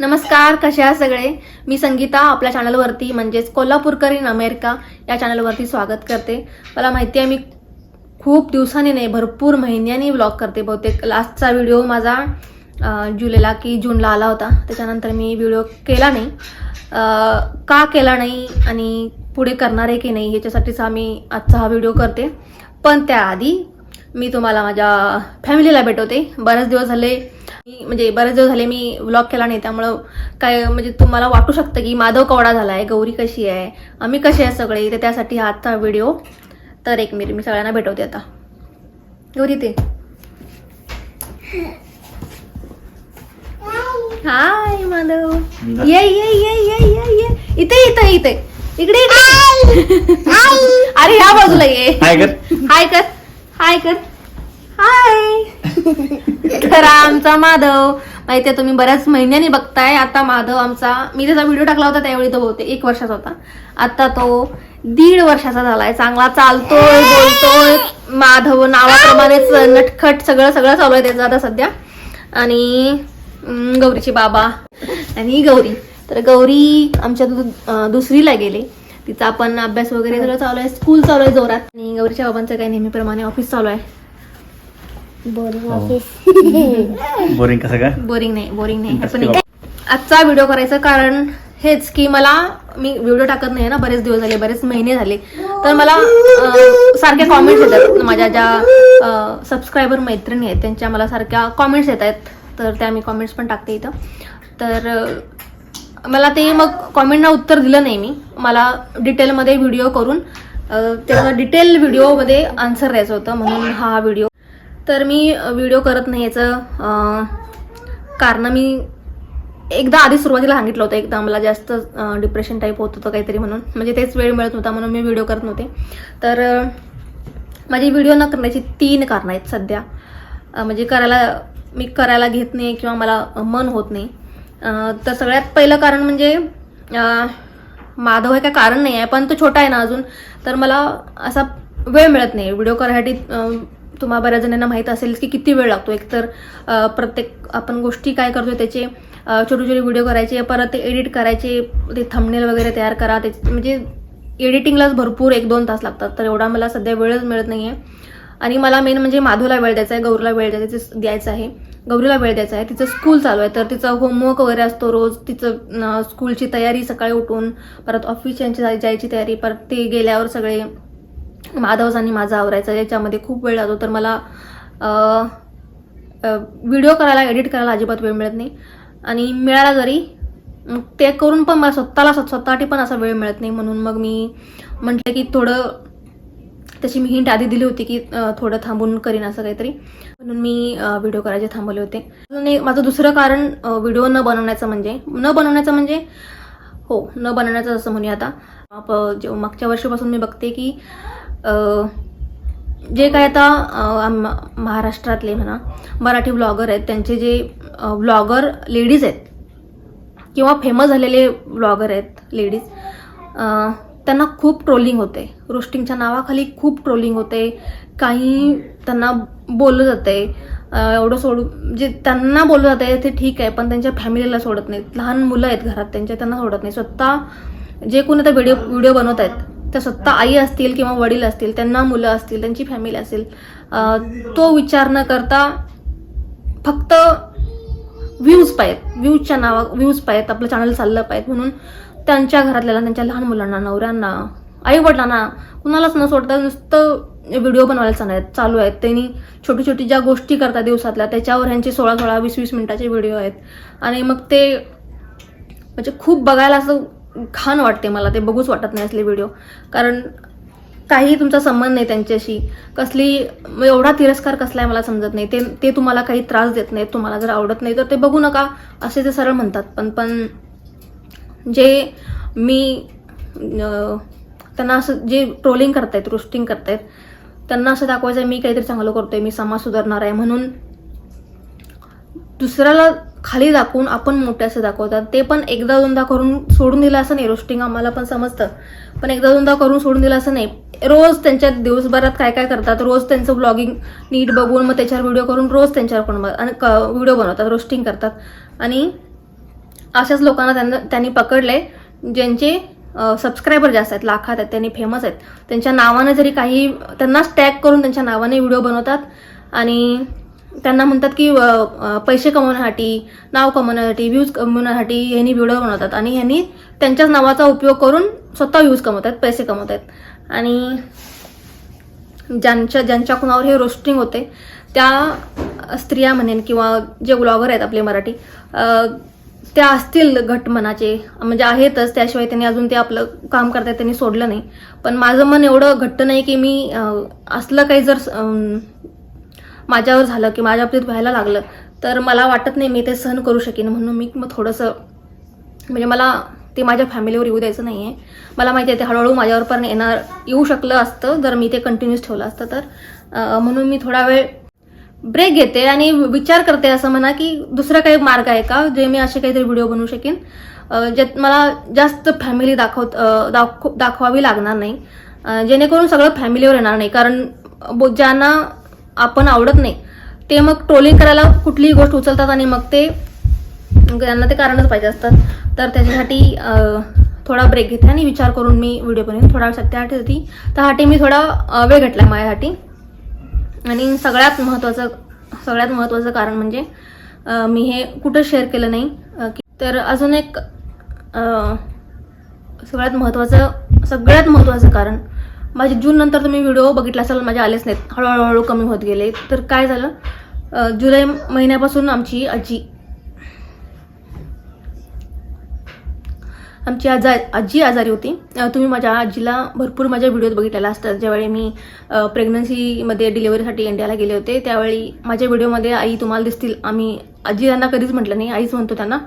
नमस्कार कसे आहात सगळे? मी संगीता आपल्या चॅनलवरती म्हणजेच कोल्हापूरकर इन अमेरिका या चॅनलवरती स्वागत करते. मला माहिती आहे मी खूप दिवसांनी नाही भरपूर महिन्यांनी व्लॉग करते बहुतेक. लास्टचा व्हिडिओ माझा जुलैला की जूनला आला होता. त्याच्यानंतर मी व्हिडिओ केला नाही. का केला नाही आणि पुढे करणार आहे की नाही याच्यासाठीच आम्ही आजचा हा व्हिडिओ करते. पण त्याआधी मी तुम्हाला माझ्या फॅमिलीला भेटवते. बरेच दिवस झाले मी- म्हणजे बरेच दिवस झाले मी व्लॉग केला नाही त्यामुळं काय म्हणजे तुम्हाला वाटू शकतं की माधव कवडा झाला आहे गौरी कशी आहे आम्ही कसे आहे सगळे तर त्यासाठी हा आजचा व्हिडिओ तर एक मिनिट मी सगळ्यांना भेटवते आता. गौरी ते. हाय माधव. ये ये ये ये ये ये. इथे इथे इथे. इकडे इकडे. अरे ह्या बाजूला ये. हाय कर. हाय कर. हाय कर. हाय तर आमचा माधव माहितीये तुम्ही बऱ्याच महिन्यांनी बघताय. आता माधव आमचा मी त्याचा व्हिडिओ टाकला होता त्यावेळी तो बहुतेक एक वर्षाचा होता. आता तो दीड वर्षाचा झालाय. चांगला चालतोय बोलतोय. माधव नावाप्रमाणेच नटखट सगळं सगळं चालू आहे त्याचं आता सध्या. आणि गौरीचे बाबा आणि गौरी. तर गौरी आमच्या दुसरीला गेले. तिचा आपण अभ्यास वगैरे सगळं चालू आहे. स्कूल चालू आहे जोरात. आणि गौरीच्या बाबांचं काही नेहमीप्रमाणे ऑफिस चालू आहे. बोरिंग कसं का बोरिंग नाही बोरिंग नाही. आजचा व्हिडिओ करायचं कारण हेच की मला मी व्हिडिओ टाकत नाही ना बरेच दिवस झाले बरेच महिने झाले. तर मला अं, सारख्या कॉमेंट्स येतात. माझ्या ज्या सबस्क्रायबर मैत्रिणी आहेत त्यांच्या मला सारख्या कॉमेंट्स येत आहेत. तर त्या मी कॉमेंट्स पण टाकते इथं. तर अं, मला ते मग कॉमेंटना उत्तर दिलं नाही मी. मला डिटेलमध्ये व्हिडिओ करून अं, त्याचं डिटेल व्हिडिओमध्ये आन्सर द्यायचं होतं. म्हणून हा व्हिडिओ तर मी व्हिडिओ करत नाही याचं. कारण मी एकदा आधी सुरुवातीला सांगितलं होतं एकदा मला जास्त डिप्रेशन टाईप होत होतं काहीतरी म्हणून. म्हणजे तेच वेळ मिळत नव्हता म्हणून मी व्हिडिओ करत नव्हते. तर माझी व्हिडिओ न करण्याची तीन कारणं आहेत सध्या. म्हणजे करायला मी करायला घेत नाही किंवा मला मन होत नाही. तर सगळ्यात पहिलं कारण म्हणजे माधव हे काय कारण नाही आहे पण तो छोटा आहे ना अजून. तर मला असा वेळ मिळत नाही व्हिडिओ करायसाठी तुम्हाला बऱ्याच जणांना माहीत असेल की किती वेळ लागतो. एकतर प्रत्येक आपण गोष्टी काय करतो त्याचे छोटे छोटे व्हिडिओ करायचे परत ते एडिट करायचे ते थंबनेल वगैरे तयार करा. ते म्हणजे एडिटिंगलाच भरपूर एक दोन तास लागतात. तर एवढा मला सध्या वेळच मिळत नाही आहे आणि मला मेन म्हणजे माधवला वेळ द्यायचा आहे गौरीला वेळ द्यायचा द्यायचा आहे. गौरीला वेळ द्यायचा आहे. तिचं स्कूल चालू आहे. तर तिचं होमवर्क वगैरे असतो रोज. तिचं स्कूलची तयारी सकाळी उठून परत ऑफिस यांची जायची तयारी परत ते गेल्यावर सगळे माधवच आणि माझा आवरायचा याच्यामध्ये खूप वेळ लागतो तर मला व्हिडिओ करायला एडिट करायला अजिबात वेळ मिळत नाही. आणि मिळाला जरी मग ते करून पण मला स्वतःला स्वतःसाठी पण असा वेळ मिळत नाही. म्हणून मग मी म्हटलं की थोडं तशी मी हिंट आधी दिली होती की थोडं थांबून करीन असं काहीतरी. म्हणून मी व्हिडिओ करायचे थांबवले होते. अजून माझं दुसरं कारण व्हिडिओ न बनवण्याचं म्हणजे न बनवण्याचं म्हणजे हो न बनवण्याचं असं म्हणूया आता. आप- मागच्या वर्षीपासून मी बघते की जे काय आता महाराष्ट्रातले म्हणा मराठी ब्लॉगर आहेत त्यांचे जे ब्लॉगर लेडीज आहेत किंवा फेमस झालेले ब्लॉगर आहेत लेडीज त्यांना खूप ट्रोलिंग होते. रोस्टिंगच्या नावाखाली खूप ट्रोलिंग होते. काही त्यांना बोललं जाते एवढं सोड जे त्यांना बोललं जाते ते ठीक आहे पण त्यांच्या फॅमिलीला सोडत नाहीत. लहान मुलं आहेत घरात त्यांच्या त्यांना सोडत नाही स्वतः जे कोणी आता व्हिडिओ व्हिडिओ बनवत आहेत त्या स्वतः आई असतील किंवा वडील असतील त्यांना मुलं असतील त्यांची फॅमिली असेल तो विचार न करता फक्त व्ह्यूज पाहिजेत. व्ह्यूजच्या नावा व्ह्यूज पाहिजेत आपलं चॅनल चाललं पाहिजे म्हणून त्यांच्या घरातल्याला त्यांच्या लहान मुलांना नवऱ्यांना आईवडिलांना कुणालाच न सोडता नुसतं व्हिडिओ बनवायला चालू आहेत चालू आहेत. त्यांनी छोटी छोटी ज्या गोष्टी करतात दिवसातल्या त्याच्यावर ह्यांचे सोळा सोळा वीस वीस मिनिटाचे व्हिडिओ आहेत. आणि मग ते म्हणजे खूप बघायला असं घाण वाटते मला ते बघूच वाटत नाही असले व्हिडिओ कारण काही तुमचा संबंध नाही त्यांच्याशी. कसली एवढा तिरस्कार कसला आहे मला समजत नाही. ते ते तुम्हाला काही त्रास देत नाहीत तुम्हाला जर आवडत नाही तर ते बघू नका. असे ते सरळ म्हणतात. पण पण जे मी त्यांना असं जे ट्रोलिंग करतायत रोस्टिंग करतायत त्यांना असं दाखवायचं आहे मी काहीतरी चांगलं करतोय मी समाज सुधारणार आहे म्हणून दुसऱ्याला खाली दाखवून आपण मोठे दाखवतात. ते पण एकदा दोनदा करून सोडून दिलं असं नाही. रोस्टिंग आम्हाला पण समजतं. पण एकदा दोनदा करून सोडून दिलं असं नाही. रोज त्यांच्या दिवसभरात काय काय करतात? रोज त्यांचं ब्लॉगिंग नीट बघून मग त्याच्यावर व्हिडिओ करून रोज त्यांच्यावर पण आणि व्हिडिओ बनवतात रोस्टिंग करतात. आणि अशाच लोकांना त्यांना त्यांनी पकडले ज्यांचे सबस्क्रायबर जास्त आहेत लाखात आहेत त्यांनी फेमस आहेत. त्यांच्या नावाने जरी काही त्यांनाच टॅग करून त्यांच्या नावाने व्हिडिओ बनवतात. आणि त्यांना म्हणतात की पैसे कमवण्यासाठी नाव कमवण्यासाठी व्ह्यूज कमवण्यासाठी यांनी व्हिडिओ बनवतात आणि ह्यांनी त्यांच्याच नावाचा उपयोग करून स्वतः व्ह्यूज कमवत आहेत पैसे कमवत आहेत आणि ज्यांच्या ज्यांच्या कुणावर हे रोस्टिंग होते त्या स्त्रिया म्हणेन किंवा जे ब्लॉगर आहेत आपले मराठी त्या असतील घट मनाचे म्हणजे आहेतच त्याशिवाय त्यांनी अजून ते आपलं काम करतात त्यांनी सोडलं नाही. पण माझं मन एवढं घट्ट नाही की मी असलं काही जर माझ्यावर झालं की माझ्या बाबतीत व्हायला लागलं तर मला वाटत नाही मी ते सहन करू शकेन. म्हणून मी मग थोडंसं म्हणजे मला ते माझ्या फॅमिलीवर येऊ द्यायचं नाही आहे मला माहिती आहे ते हळूहळू माझ्यावर पण येणार येऊ शकलं असतं जर मी ते कंटिन्यूस ठेवलं असतं तर. म्हणून मी थोडा वेळ ब्रेक घेते आणि विचार करते असं म्हणा की दुसरा काही मार्ग आहे का जे मी असे काहीतरी व्हिडिओ बनवू शकेन. ज्यात मला जास्त फॅमिली दाखवत दाखव दाखवावी लागणार नाही. जेणेकरून सगळं फॅमिलीवर येणार नाही. कारण ब- ज्यांना आपण आवडत नाही. ते मग ट्रोलिंग करायला कुठलीही गोष्ट उचलतात आणि मग ते त्यांना ते कारणच पाहिजे असतात. तर त्याच्यासाठी थोडा ब्रेक घेते आणि विचार करून मी व्हिडिओ बनवेन. थोडा त्यासाठी त्यासाठी मी थोडा वेळ घेतला माझ्यासाठी आणि सगळ्यात महत्त्वाचं सगळ्यात महत्त्वाचं कारण म्हणजे मी हे कुठं शेअर केलं नाही. तर अजून एक सगळ्यात महत्त्वाचं सगळ्यात महत्त्वाचं कारण माझे जून नंतर तुम्ही व्हिडिओ बघितला असाल माझे आलेच नाहीत. हळूहळू हळू कमी होत गेले. तर काय झालं? जुलै महिन्यापासून आमची आजी आमची आजा आजी आजारी होती. तुम्ही माझ्या आजीला भरपूर माझ्या व्हिडिओज बघितलेला असतात ज्यावेळी मी प्रेग्नन्सीमध्ये डिलिव्हरीसाठी इंडियाला गेले होते त्यावेळी माझ्या व्हिडिओमध्ये आई तुम्हाला दिसतील. आम्ही आजी त्यांना कधीच म्हटलं नाही. आईच म्हणतो त्यांना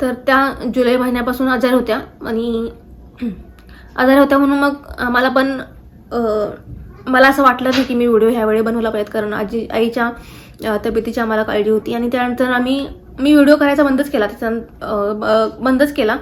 तर त्या जुलै महिन्यापासून आजार होत्या आणि आजार होत्या म्हणून मग आम्हाला पण मला असं वाटलं नाही की मी व्हिडिओ ह्यावेळी बनवला पाहिजे कारण आजी आईच्या तब्येतीची आम्हाला काळजी होती. आणि त्यानंतर आम्ही मी व्हिडिओ करायचा बंदच केला. त्याच्यानंतर बंदच केला.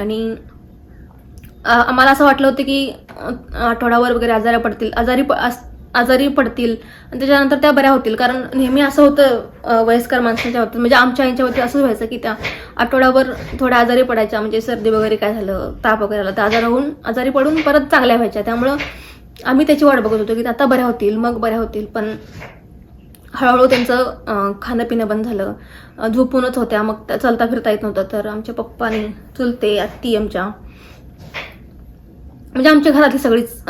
आणि आम्हाला असं वाटलं होतं की आठवड्यावर वगैरे आजारी पडतील आजारी प- आजारी पडतील. आणि त्याच्यानंतर त्या बऱ्या होतील. कारण नेहमी असं होतं वयस्कर माणसांच्या बाबतीत. म्हणजे आमच्या आईच्या बाबतीत असंच व्हायचं की त्या आठवड्यावर थोड्या आजारी पडायच्या. म्हणजे सर्दी वगैरे काय झालं ताप वगैरे आला तर आजार होऊन आजारी पडून परत चांगल्या व्हायच्या. त्यामुळं आम्ही त्याची वाट बघत होतो की आता बऱ्या होतील मग बऱ्या होतील. पण हळूहळू त्यांचं खाणं पिणं बंद झालं. झोपूनच होत्या. मग त्या चालता फिरता येत नव्हतं. तर आमच्या पप्पानी चुलते आत्ती आमच्या म्हणजे आमच्या घरातली सगळीच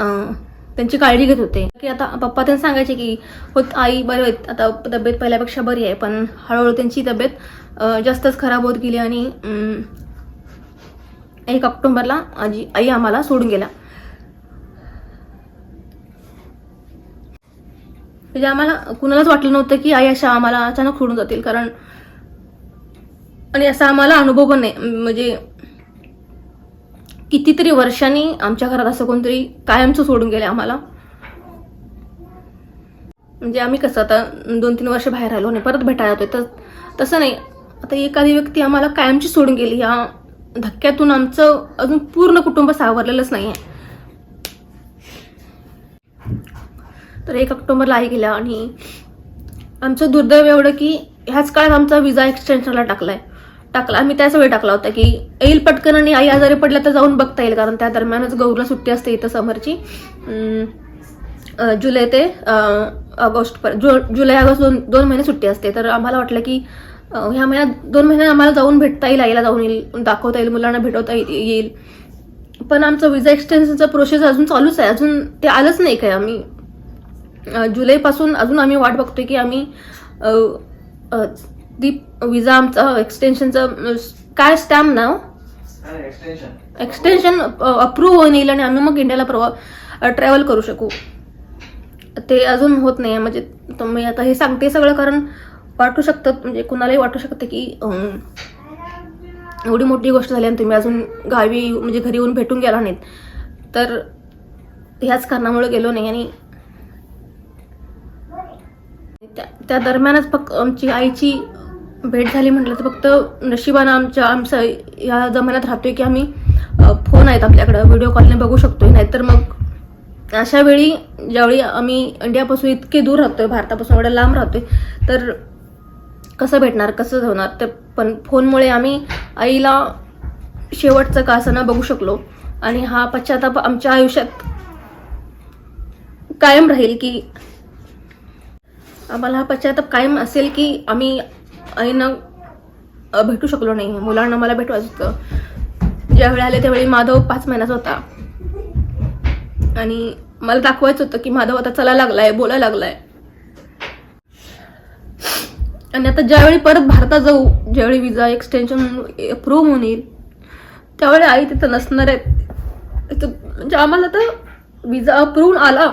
त्यांची काळजी घेत होते. की आता पप्पा त्यांना सांगायचे की होत आई बरे आहेत आता तब्येत पहिल्यापेक्षा बरी आहे पण हळूहळू त्यांची तब्येत जास्तच खराब होत गेली आणि एक ऑक्टोबरला आजी आई आम्हाला सोडून गेल्या. म्हणजे आम्हाला कुणालाच वाटलं नव्हतं की आई अशा आम्हाला अचानक सोडून जातील कारण आणि असा आम्हाला अनुभव पण नाही. म्हणजे कितीतरी वर्षांनी आमच्या घरात असं कोणतरी कायमचं सोडून गेले आम्हाला. म्हणजे आम्ही कसं आता दोन तीन वर्ष बाहेर आलो नाही परत भेटायला होते तर तसं नाही. आता एखादी व्यक्ती आम्हाला कायमची सोडून गेली या धक्क्यातून आमचं अजून पूर्ण कुटुंब सावरलेलंच नाही आहे तर एक ऑक्टोबरला आई गेल्या आणि आमचं दुर्दैव एवढं की ह्याच काळात आमचा विजा एक्सटेन्शनला आहे टाकला आम्ही त्याच वेळी टाकला होता की येईल पटकन आणि आई आजारी पडल्या तर जाऊन बघता येईल कारण त्या दरम्यानच गौरला सुट्टी असते इथं समरची. जुलै ते ऑगस्ट पर जु जुलै ऑगस्ट दोन दोन महिने सुट्टी असते. तर आम्हाला वाटलं की ह्या महिन्यात दोन महिन्यात आम्हाला जाऊन भेटता येईल आईला जाऊन येईल दाखवता येईल मुलांना भेटवता येईल पण आमचं विजा एक्सटेन्शनचं प्रोसेस अजून चालूच आहे. अजून ते आलंच नाही काय आम्ही. जुलैपासून अजून आम्ही वाट बघतोय की आम्ही ती विजा आमचं एक्सटेन्शनचं काय स्टॅम्प ना एक्सटेन्शन अप्रूव्ह होऊन येईल आणि आम्ही मग इंडियाला प्रवा ट्रॅव्हल करू शकू. ते अजून होत नाही म्हणजे तुम्ही आता हे सांगते सगळं कारण वाटू शकतं म्हणजे कुणालाही वाटू शकतं की एवढी मोठी गोष्ट झाली आणि तुम्ही अजून गावी म्हणजे घरी येऊन भेटून गेला नाहीत. तर ह्याच कारणामुळे गेलो नाही आणि त्या त्या दरम्यानच फक्त आमची आईची भेट झाली म्हटलं तर फक्त नशिबानं आमच्या आमचं या जमान्यात राहतोय की आम्ही फोन आहेत आपल्याकडं व्हिडिओ कॉलने बघू शकतोय नाहीतर मग अशा वेळी ज्यावेळी आम्ही इंडियापासून इतके दूर राहतोय भारतापासून एवढ्या लांब राहतोय तर कसं भेटणार कसं होणार? ते पण फोनमुळे आम्ही आईला शेवटचं का असं बघू शकलो. आणि हा पश्चाताप आमच्या आयुष्यात कायम राहील की आम्हाला हा पश्चाताप कायम असेल की आम्ही आईना भेटू शकलो नाही. मुलांना मला भेटवायचं होतं. ज्यावेळी आले त्यावेळी माधव पाच महिन्याचा होता. आणि मला दाखवायचं होतं की माधव आता चला लागलाय बोलायला लागलाय. आणि आता ज्यावेळी परत भारतात जाऊ ज्यावेळी विजा एक्सटेन्शन अप्रूव्ह होऊन येईल त्यावेळी आई तिथं नसणार आहेत. म्हणजे आम्हाला तर विजा अप्रूव्ह आला.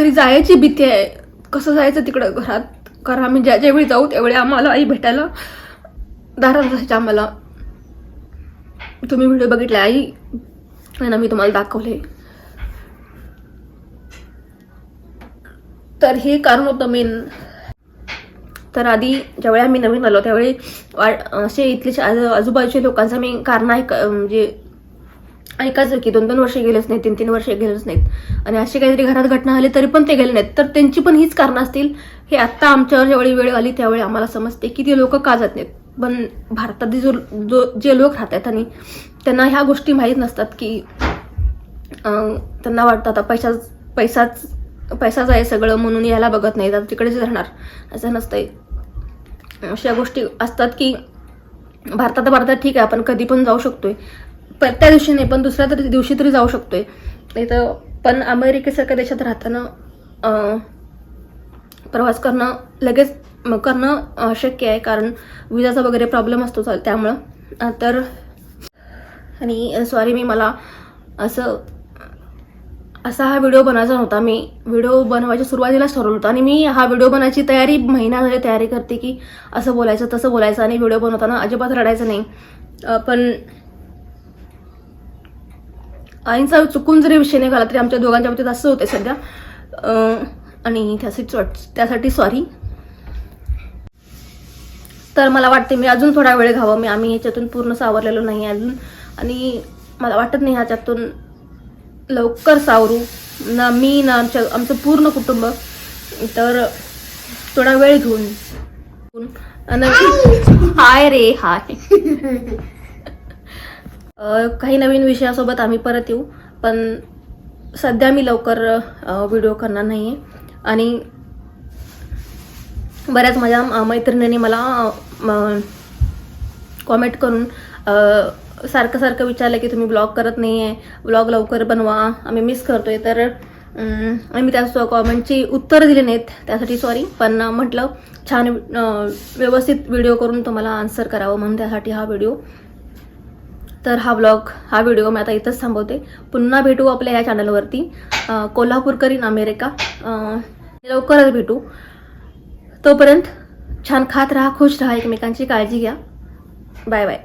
तरी जायची भीती आहे. कसं जायचं तिकडं घरात? कारण आम्ही ज्या ज्यावेळी जाऊ त्यावेळी आम्हाला आई भेटायला दारात असायच्या आम्हाला. तुम्ही व्हिडिओ बघितले आई? आणि मी तुम्हाला दाखवले. तर हे कारण होतं मेन तर आधी ज्यावेळी आम्ही नवीन आलो त्यावेळी वा असे इथले आजूबाजूच्या लोकांचं मी कारण ऐक म्हणजे ऐकायचं की दोन दोन वर्ष गेलेच नाहीत तीन तीन वर्ष गेलेच नाहीत. आणि असे काहीतरी घरात घटना आली तरी पण ते गेले नाहीत. तर त्यांची पण हीच कारणं असतील. हे आत्ता आमच्यावर ज्यावेळी वेळ आली त्यावेळी आम्हाला समजते की ते लोक का जात नाहीत. पण भारतातील जो जो जे लोक राहतात आणि त्यांना ह्या गोष्टी माहीत नसतात की त्यांना वाटतं आता पैसा पैसाच पैसाच आहे सगळं म्हणून यायला बघत नाही आता तिकडेच राहणार. असं नसतंय. अशा गोष्टी असतात की भारतात भारतात ठीक आहे आपण कधी पण जाऊ शकतोय. पण त्या दिवशी नाही पण दुसऱ्या तरी दिवशी तरी जाऊ शकतोय. नाही तर पण अमेरिकेसारख्या देशात राहताना प्रवास करणं लगेच करणं अशक्य आहे कारण विजाचा वगैरे प्रॉब्लेम असतो त्यामुळं. तर आणि सॉरी मी मला असं असा हा व्हिडिओ बनवायचा नव्हता. मी व्हिडिओ बनवायच्या सुरुवातीलाच ठरवलं होतं आणि मी हा व्हिडिओ बनायची तयारी महिना झाली तयारी करते की असं बोलायचं तसं बोलायचं आणि व्हिडिओ बनवताना अजिबात रडायचं नाही. पण आईंचा चुकून जरी विषय निघाला तरी आमच्या दोघांच्या बाबतीत असं होते सध्या. आणि त्यासाठी त्यासाठी सॉरी तर मला वाटते मी अजून थोडा वेळ घावा मी आम्ही याच्यातून पूर्ण सावरलेलो नाही अजून. आणि मला वाटत नाही ह्याच्यातून लवकर सावरू ना मी ना आमच्या आमचं पूर्ण कुटुंब. तर थोडा वेळ घेऊन. हाय रे हाय. काही नवीन विषयासोबत आम्ही परत येऊ पण सध्या मी लवकर व्हिडिओ करणार नाही आहे आणि बऱ्याच माझ्या मैत्रिणींनी मला कॉमेंट करून सारखं सारखं विचारलं की तुम्ही ब्लॉग करत नाही आहे ब्लॉग लवकर बनवा आम्ही मिस करतोय. तर मी आम्ही त्या कॉमेंटची उत्तरं दिली नाहीत त्यासाठी सॉरी पण म्हटलं छान व्यवस्थित व्हिडिओ करून तुम्हाला आन्सर करावं म्हणून त्यासाठी हा व्हिडिओ तर हा ब्लॉग हा व्हिडिओ मी आता इथंच थांबवते. पुन्हा भेटू आपल्या या चॅनलवरती कोल्हापूरकर इन अमेरिका लवकरच भेटू. तोपर्यंत छान खात राहा खुश राहा एकमेकांची काळजी घ्या. Bye bye